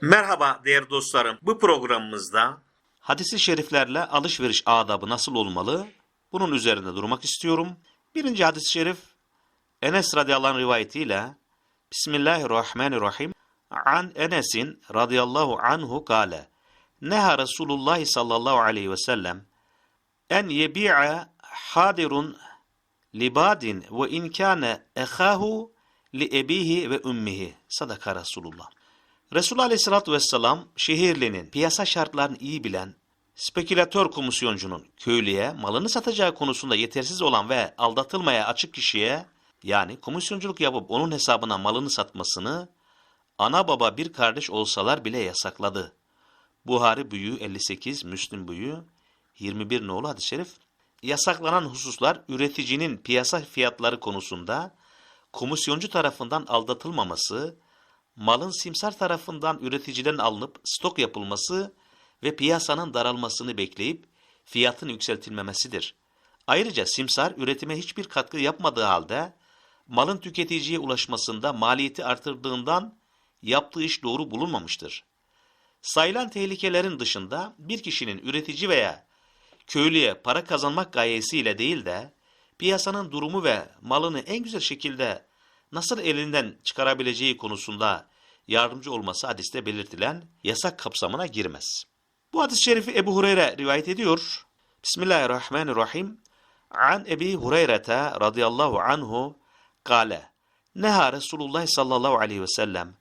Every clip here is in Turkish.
Merhaba değerli dostlarım. Bu programımızda hadisi şeriflerle alışveriş adabı nasıl olmalı? Bunun üzerinde durmak istiyorum. Birinci hadis-i şerif Enes radıyallahu anh rivayetiyle Bismillahirrahmanirrahim. An Enes'in radıyallahu anhu kâle Neha Resulullah sallallahu aleyhi ve sellem en yebi'a hadirun libadin ve in kâne ehâhu li ebihi ve ümmihi. Sadaka Resulullah. Resulullah Aleyhisselatü Vesselam şehirlinin piyasa şartlarını iyi bilen spekülatör komisyoncunun köylüye malını satacağı konusunda yetersiz olan ve aldatılmaya açık kişiye yani komisyonculuk yapıp onun hesabına malını satmasını ana baba bir kardeş olsalar bile yasakladı. Buhari büyüğü 58, Müslim büyüğü 21 nolu hadis-i şerif. Yasaklanan hususlar üreticinin piyasa fiyatları konusunda komisyoncu tarafından aldatılmaması, malın simsar tarafından üreticiden alınıp stok yapılması ve piyasanın daralmasını bekleyip fiyatın yükseltilmemesidir. Ayrıca simsar üretime hiçbir katkı yapmadığı halde malın tüketiciye ulaşmasında maliyeti artırdığından yaptığı iş doğru bulunmamıştır. Sayılan tehlikelerin dışında bir kişinin üretici veya köylüye para kazanmak gayesiyle değil de piyasanın durumu ve malını en güzel şekilde nasıl elinden çıkarabileceği konusunda yardımcı olması hadiste belirtilen yasak kapsamına girmez. Bu hadis-i şerifi Ebu Hureyre rivayet ediyor. Bismillahirrahmanirrahim. An Ebi Hureyre'te radıyallahu anhu kâle. Neha Resulullah sallallahu aleyhi ve sellem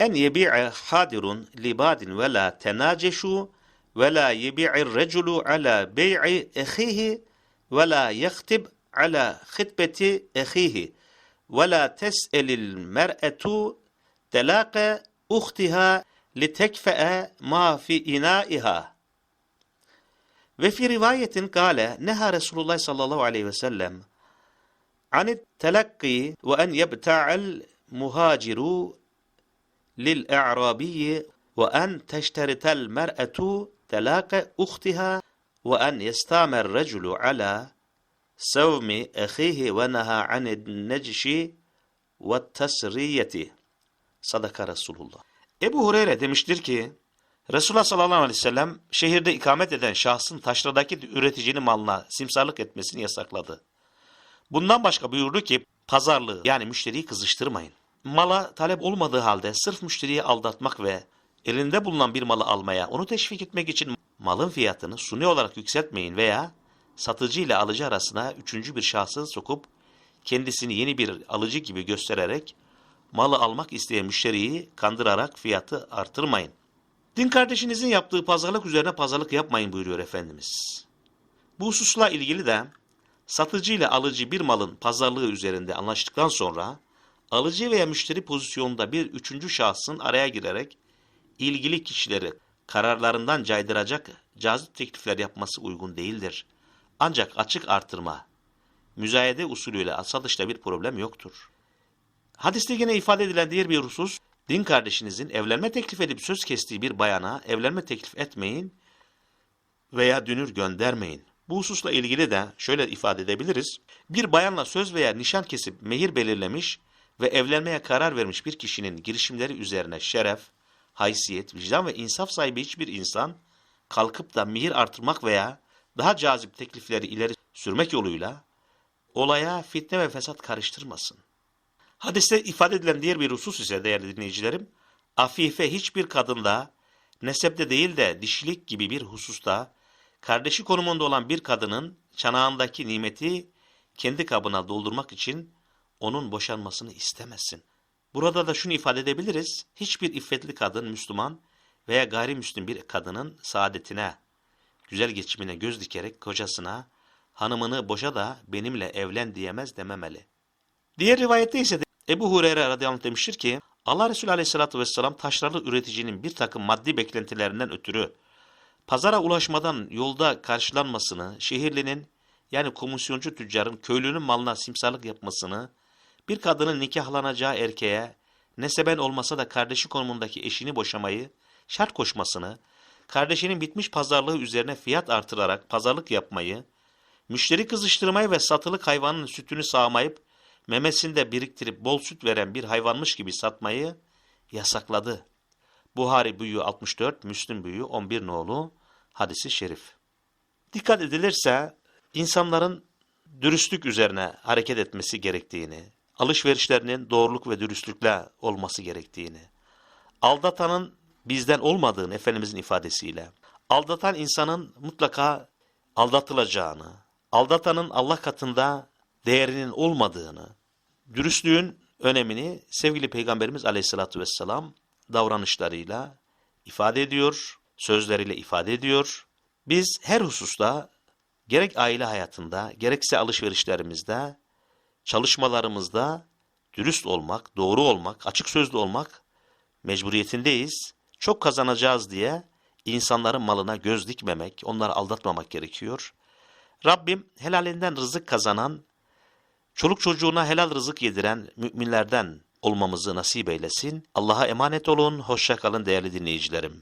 en yebi'e hadirun libadin ve la tenaceşu ve la yebi'ir reculu ala bey'i ehihi ve la yehtib ala hitbeti ehihi ولا تسأل المرأة تلاقى أختها لتكفأ ما في إنائها. وفي رواية قال نهى رسول الله صلى الله عليه وسلم عن التلقي وأن يبتاع المهاجر للأعرابي وأن تشترط المرأة تلاقى أختها وأن يستعمل الرجل على sevmi ehihi ve neha anid necşi ve tesriyeti. Sadaka Resulullah. Ebu Hureyre demiştir ki, Resulullah sallallahu aleyhi ve sellem şehirde ikamet eden şahsın taşradaki üreticinin malına simsarlık etmesini yasakladı. Bundan başka buyurdu ki, pazarlığı yani müşteriyi kızıştırmayın. Mala talep olmadığı halde sırf müşteriyi aldatmak ve elinde bulunan bir malı almaya, onu teşvik etmek için malın fiyatını suni olarak yükseltmeyin veya satıcı ile alıcı arasına üçüncü bir şahsı sokup kendisini yeni bir alıcı gibi göstererek malı almak isteyen müşteriyi kandırarak fiyatı artırmayın. Din kardeşinizin yaptığı pazarlık üzerine pazarlık yapmayın buyuruyor Efendimiz. Bu hususla ilgili de satıcı ile alıcı bir malın pazarlığı üzerinde anlaştıktan sonra alıcı veya müşteri pozisyonunda bir üçüncü şahsın araya girerek ilgili kişileri kararlarından caydıracak cazip teklifler yapması uygun değildir. Ancak açık artırma, müzayede usulüyle satışta bir problem yoktur. Hadiste yine ifade edilen diğer bir husus, din kardeşinizin evlenme teklif edip söz kestiği bir bayana evlenme teklif etmeyin veya dünür göndermeyin. Bu hususla ilgili de şöyle ifade edebiliriz. Bir bayanla söz veya nişan kesip mehir belirlemiş ve evlenmeye karar vermiş bir kişinin girişimleri üzerine şeref, haysiyet, vicdan ve insaf sahibi hiçbir insan kalkıp da mihir artırmak veya daha cazip teklifleri ileri sürmek yoluyla olaya fitne ve fesat karıştırmasın. Hadiste ifade edilen diğer bir husus ise değerli dinleyicilerim, afife hiçbir kadında nesepte değil de dişilik gibi bir hususta kardeşi konumunda olan bir kadının çanağındaki nimeti kendi kabına doldurmak için onun boşanmasını istemesin. Burada da şunu ifade edebiliriz, hiçbir iffetli kadın Müslüman veya gayrimüslim bir kadının saadetine, güzel geçimine göz dikerek kocasına, hanımını boşa da benimle evlen diyemez dememeli. Diğer rivayette ise de Ebu Hureyre radıyallahu demiştir ki, Allah Resulü aleyhissalatü vesselam taşralı üreticinin bir takım maddi beklentilerinden ötürü pazara ulaşmadan yolda karşılanmasını, şehirlinin yani komisyoncu tüccarın köylünün malına simsarlık yapmasını, bir kadının nikahlanacağı erkeğe neseben olmasa da kardeşi konumundaki eşini boşamayı şart koşmasını, kardeşinin bitmiş pazarlığı üzerine fiyat artırarak pazarlık yapmayı, müşteri kızıştırmayı ve satılık hayvanın sütünü sağmayıp memesinde biriktirip bol süt veren bir hayvanmış gibi satmayı yasakladı. Buhari büyüğü 64, Müslim büyüğü 11 nolu hadisi şerif. Dikkat edilirse insanların dürüstlük üzerine hareket etmesi gerektiğini, alışverişlerinin doğruluk ve dürüstlükle olması gerektiğini, aldatanın bizden olmadığını Efendimizin ifadesiyle, aldatan insanın mutlaka aldatılacağını, aldatanın Allah katında değerinin olmadığını, dürüstlüğün önemini sevgili Peygamberimiz aleyhissalatü vesselam davranışlarıyla ifade ediyor, sözleriyle ifade ediyor. Biz her hususta gerek aile hayatında, gerekse alışverişlerimizde, çalışmalarımızda dürüst olmak, doğru olmak, açık sözlü olmak mecburiyetindeyiz. Çok kazanacağız diye insanların malına göz dikmemek, onları aldatmamak gerekiyor. Rabbim helalinden rızık kazanan, çoluk çocuğuna helal rızık yediren müminlerden olmamızı nasip eylesin. Allah'a emanet olun, hoşça kalın değerli dinleyicilerim.